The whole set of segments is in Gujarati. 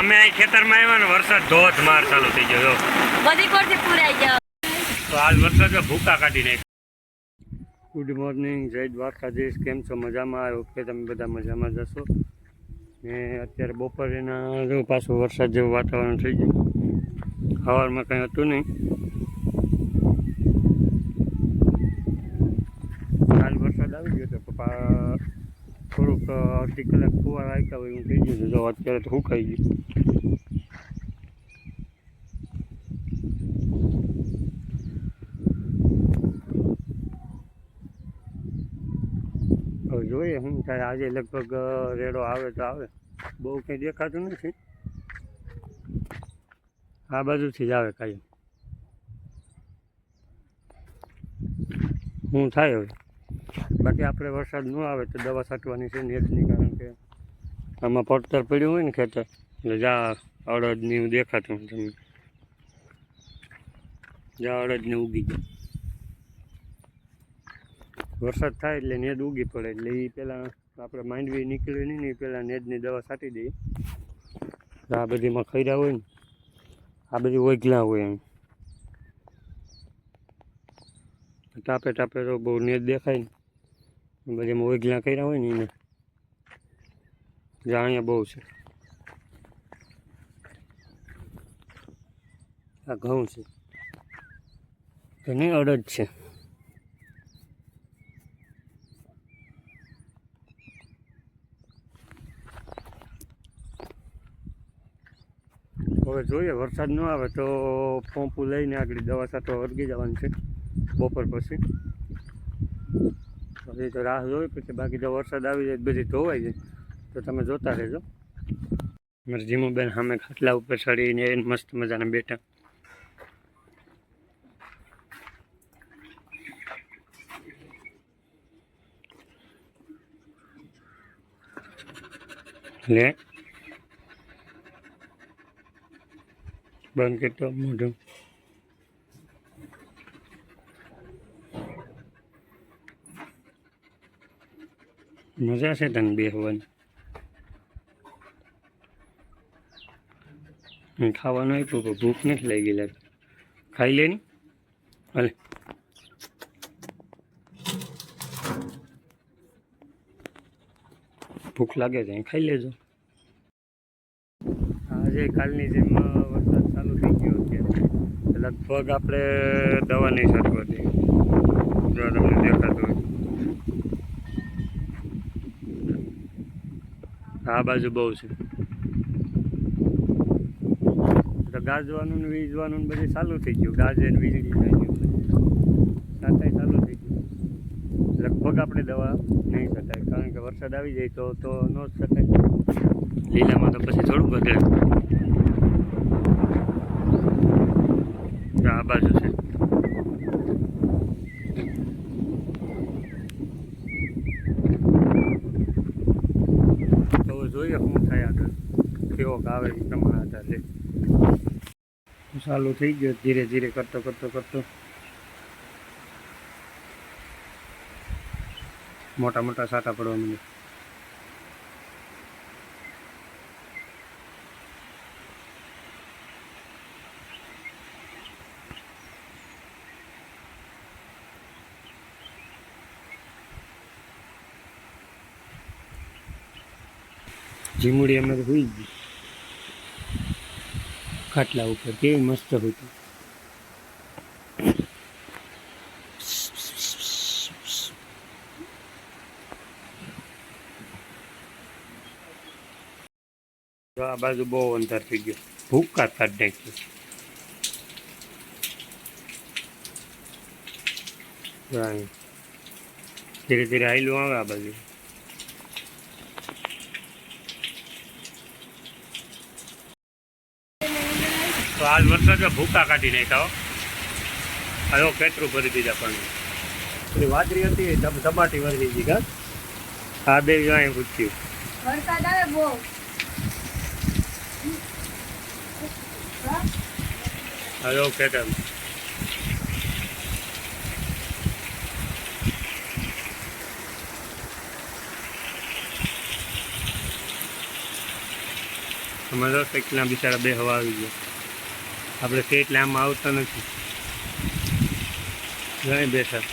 અમે અહીં ખેતરમાં આવ્યા ને વરસાદ ધોધમાર ચાલુ થઈ ગયો બધી કોરથી પૂરાઈ ગયો. તો આજ વરસાદ ભૂકા કાઢી નાખ્યો. ગુડ મોર્નિંગ જય દ્વારકાધીશ. કેમ છો? મજામાં? આવ્યો કે તમે બધા મજામાં જશો ને અત્યારે બપોરેના જો પાછું વરસાદ જેવું વાતાવરણ થઈ ગયું. સવારમાં કંઈ હતું નહીં. કાલ વરસાદ આવી ગયો તો પપ્પા થોડુંક અડધી કલાક ફુવાર આવ્યા હોય હું થઈ ગયું જો અત્યારે તો સુકાઈ ગયું. હવે જોઈએ શું થાય. આજે લગભગ રેડો આવે તો આવે. બહુ કંઈ દેખાતું નથી. આ બાજુથી જ આવે કાંઈ. હું થાય હવે? બાકી આપણે વરસાદ ન આવે તો દવા છાંટવાની છે નેટની, કારણ કે આમાં પડતર પડ્યું હોય ને ખેતર. એટલે જા અડદની એવું દેખાતું તમને. જા અડદને ઉગી જાય વરસાદ થાય એટલે નેદ ઉગી પડે. એટલે એ પહેલાં આપણે માંડવી નીકળે નહીં ને એ પહેલાં નેદની દવા છાંટી દઈએ. આ બધીમાં ખૈરા હોય ને, આ બધી ઓગલા હોય એમ. ટાપે ટાપે તો બહુ નેદ દેખાય ને. બધીમાં ઓગલા કર્યા હોય ને એને. જાણ્યા બહુ છે. આ ઘઉં છે. ઘણી અડદ છે. હવે જોઈએ, વરસાદ ન આવે તો પંપુ લઈને આગળ દવા છાંટવા વર્ગી જવાનું છે. બપોર પછી. પછી તો રાહ જોઈ પછી બાકી જો વરસાદ આવી જાય બધી ધોવાઈ જાય. તો તમે જોતા રહેજો. મારે જીમુબેન સામે ખાટલા ઉપર ચડીને મસ્ત મજાના બેઠા. લે. બંધ કરતો મોઢું. મજા છે તને બેસવાની હું ખાવાનું આપ્યું પણ ભૂખ નથી લઈ ગયેલા ખાઈ લે ને. હાલે. ભૂખ લાગે છે ખાઈ લેજો. આજે કાલની જેમ વરસાદ ચાલુ થઈ ગયો અત્યારે. લગભગ આપણે દવા નહીં છાંટવાથી જો તમને દેખાતું હોય આ બાજુ બહુ છે. તો ગાજવાનું ને વીજવાનું બધું ચાલુ થઈ ગયું. ગાજે ને વીજળી થઈ ગયું. સાથે ચાલુ થઈ ગયું. લગભગ આપણે દવા નહીં શકાય કારણ કે વરસાદ આવી જાય તો તો ન જ શકાય લીલામાં તો પછી થોડું વધે. આ બાજુ છે તો જોઈએ શું કેવો આવે એ પ્રમાણે આધાર છે ચાલુ થઈ ગયો ધીરે ધીરે કરતો કરતો કરતો. મોટા મોટા સાટા પડવા માંડ્યા. જીમુડી અમે તો હોઈ ગઈ. ખાટલા ઉપર કેવી મસ્ત હતી. આ બાજુ બહુ અંતર થઈ ગયો. ભૂકા કાઢ નાખ્યું? ધીરે ધીરે આયલું આવે આ બાજુ. તો આજ વરસાદમાં ભૂકા કાઢી નાખ્યા હો. આવ્યો કેટલું ભરી દીધા પણ. પેલી વાદળી હતી ધમાટી ભરી દીધી કા? આ બે અહીં પૂછ્યું વરસાદ આવે બહુ. આવ્યો કેટલ અમે તો કેટલા બિચારા બે હવા આવી ગયા. આપણે કે એટલે આમાં આવતા નથી. ઘણી બેસા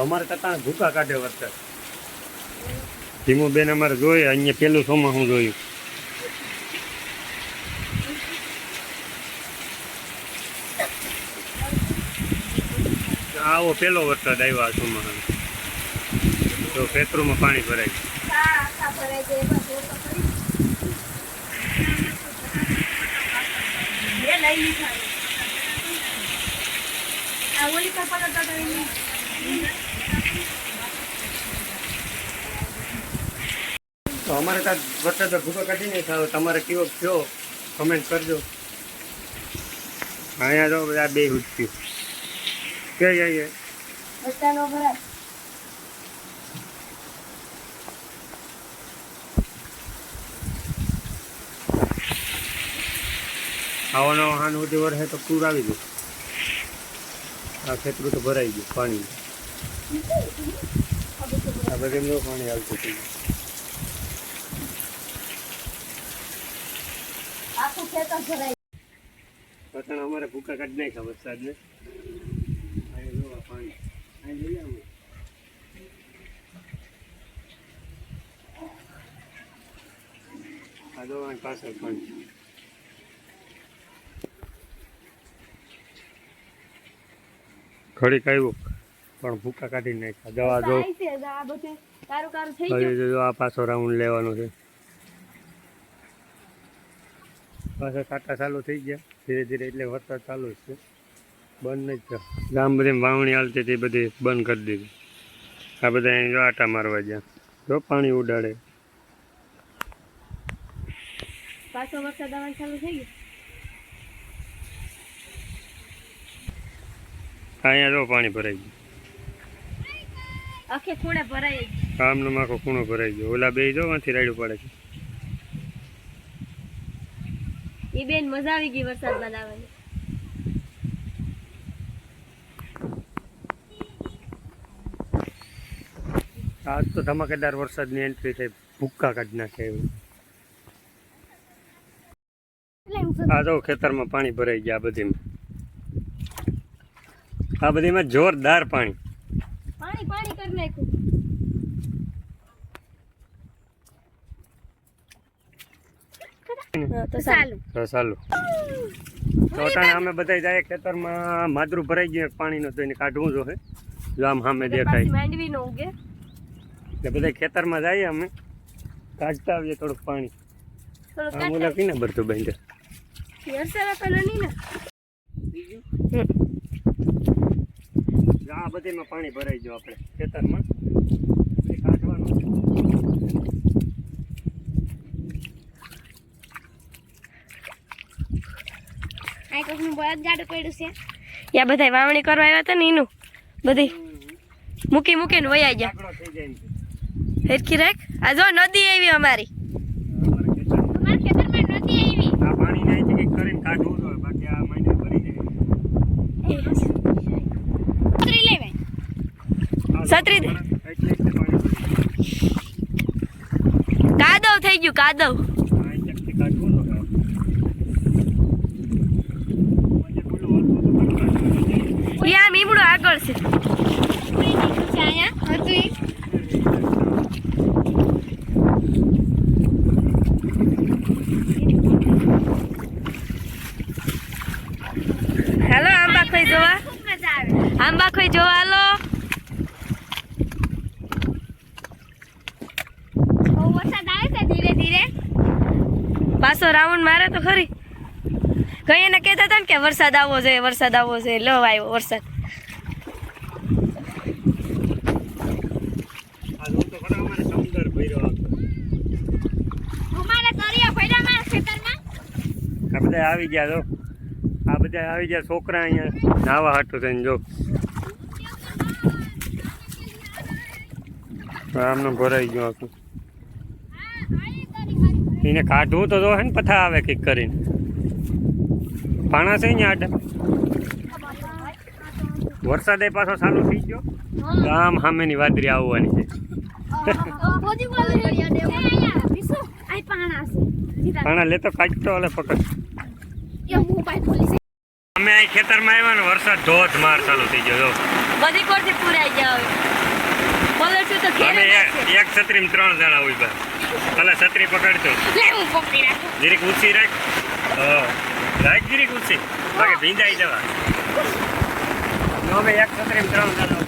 અમારે કરતા ભૂકા કાઢે વરસાદ. ધીમું બેન અમારે જોઈએ અહીંયા પેલું સોમાં હું જોયું. આવો પેલો વરસાદ આવ્યો આ સોમાં તો ખેતરોમાં પાણી ભરાય તો અમારે ત્યાં વરસાદ ભૂકો કાઢી નહીં થાય તમારે કેવો થયો કમેન્ટ કરજો. અહીંયા તો બધા બે ઉઠ્યું કે જઈએ આવો નવો હાન સુધી વરસે તો પૂર આવી ગયું. આ ખેતરું તો ભરાઈ ગયું પાણી. આ બધે પાણી આવતું હતું. પતણ અમારે ભૂકા કાઢી નાખ્યા વરસાદને. પાણી. અહીં લઈ આવો. આ અહીં પાછળ પાણી. ઘડીક આવ્યું પણ ભૂકા કાઢી નાખ્યા. દવા જો. હજી જો આ પાછો રાઉન્ડ લેવાનો છે. પાછા કાંટા ચાલુ થઈ ગયા. ધીરે ધીરે એટલે વરસાદ ચાલુ જ છે. બંધ નહીં થયો. ગામ બધી વાવણી હાલતી હતી બધી બંધ કરી દીધી. આ બધા અહીં જો આટા મારવા ગયા. જો પાણી ઉડાડે. પાછો વરસાદ આવવાનું ચાલુ થઈ ગયું? અહીંયા જો પાણી ભરાઈ ગયું. આખે ખૂણે આમનો આખો ખૂણો ભરાઈ ગયો. ઓલા બે જો માંથી રાડ્યું પડે છે. ઈ બેન મજા આવી ગઈ વરસાદમાં નાવાની આજ તો ધમાકેદાર વરસાદની એન્ટ્રી થઈ. ભૂક્કા કાઢી નાખે એવું. આ જો ખેતરમાં પાણી ભરાઈ ગયા બધી બધીમાં. આ બધીમાં જોરદાર પાણી. પાણી પાણી કરી નાખ્યું. તો સારું. તો અમે બધા જાય ખેતરમાં માદરું ભરાઈ ગયું પાણીનો તો એને કાઢવું જોઈએ જો આમ સામે દેખાય. માંડવી નો ઉગે. એટલે બધા ખેતરમાં જઈએ અમે. કાઢતા આવીએ થોડુંક પાણી. આમ ઓલા કીને બાંધે વરસાદ તો નહીં ને. જો આ બધીમાં પાણી ભરાઈ ગયું આપણે ખેતરમાં. કાઢવાનું. આ કોકનું બળદ જાડું પડ્યું છે. યા બધાય વાવણી કરવા આવ્યા હતા ને એનું બધી મૂકી મૂકીને વયા ગયા. થઈ જાય હેરખી રાખ. આ જો નદી આવી અમારી. અમારા ખેતરમાં. અમારા ખેતરમાં નદી આવી. આ પાણી ને અહીંથી કંઈક કરીને કાઢવું બાકી આ માંડવી ભરી જાય છત્રી લેવાય આ જાય. કાદવ થઈ ગયું કાદવ ત્યાં અહીંથી આગળ જોઈએ આપણે. પછી પેલું હતું તો કાઢવાનું. ઈ આમ ઈમડો આગળ છે અહીંયા હતું હેલો આંબા ખોઈ જોવા આંબા ખોઈ જોવા હાલો વરસાદ આવે છે ધીરે ધીરે પાછો રાઉન્ડ મારે તો ખરી. કઈ એને કહેતા હતા ને કે વરસાદ આવવો જોઈએ વરસાદ આવવો જોઈએ લો આવ્યો વરસાદ. આ જો તો ખરા અમારે સમુદ્ર ભર્યો આખો. અમારે દરિયા પડ્યા મારા ખેતરમાં? આ બધા આવી ગયા જો. આ બધા આવી ગયા છોકરા અહીંયા. નાવા હાટું થઈને જો. આમનું ભરાઈ ગયું આખું એને કાઢવું તો જો હે ને પથા આવે કંઈક કરીને. પાણા છે ને આડા. વરસાદ એ પાછો ચાલુ થઈ ગયો. આમ સામેની વાદરી આવવાની છે. પાણા લેતો કાઢતો ઓલે પકડ. અમે અહીં ખેતરમાં આવ્યા ને વરસાદ ધોધ માર ચાલુ થઈ ગયો બધી કોરથી પૂરાઈ ગયા હવે બોલે છું તો ઘેરે અમે એક- છત્રીમાં ત્રણ જણા હોય ભલે છત્રી પકડતો લે હું પકડી રાખું. જીરીક ઊંચી રાખ. રાખ જીરીક ઊંચી. બાકી ભીંજાઈ જવા. અમે એક છત્રી ત્રણ જણા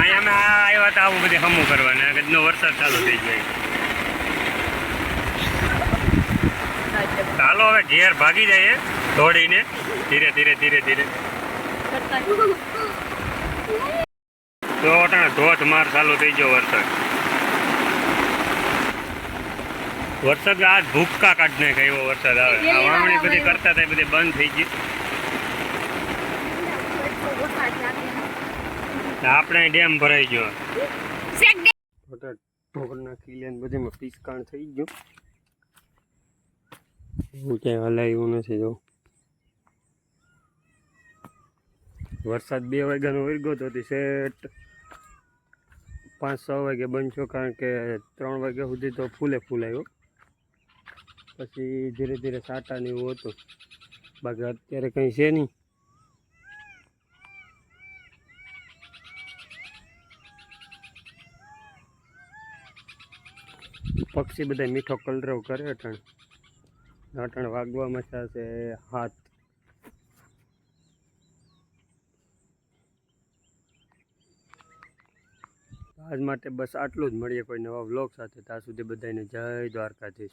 અહીંયા અમે આવ્યા હતા આવું બધી હમું કરવાના. આજનો વરસાદ ચાલુ થઈ જાય ચાલો હવે ઘેર ભાગી જઈએ દોડીને. ધીરે ધીરે ધીરે ધીરે. તો અટાણે ધોધમાર ચાલુ થઈ ગયો વરસાદ. વરસાદ આ ભૂક્કા કાઢ નાખે એવો વરસાદ આવે. આ વાવણી બધી કરતા હતા બધી બંધ થઈ ગઈ. આપણે ડેમ ભરાઈ ગયો. શેક દે. ઢોર નાખી લે બધીમાં પીસકાણ થઈ ગયું. એવું ક્યાંય હલાયું નથી જો. વરસાદ બે વાગ્યાનો વર્ગો તો સેટ પાંચ છ વાગે બનશો કારણ કે ત્રણ વાગ્યા સુધી તો ફૂલે ફૂલાયો પછી ધીરે ધીરે સાટા ને એવું હતું. બાકી અત્યારે કંઈ છે નહીં. પક્ષી બધા મીઠો કલરવ કરે અટણ અટણ વાગવા મચાશે હાથ આજ માટે બસ આટલું જ. મળીએ કોઈ નવા વ્લોગ સાથે. ત્યાં સુધી બધાને જય દ્વારકાધીશ.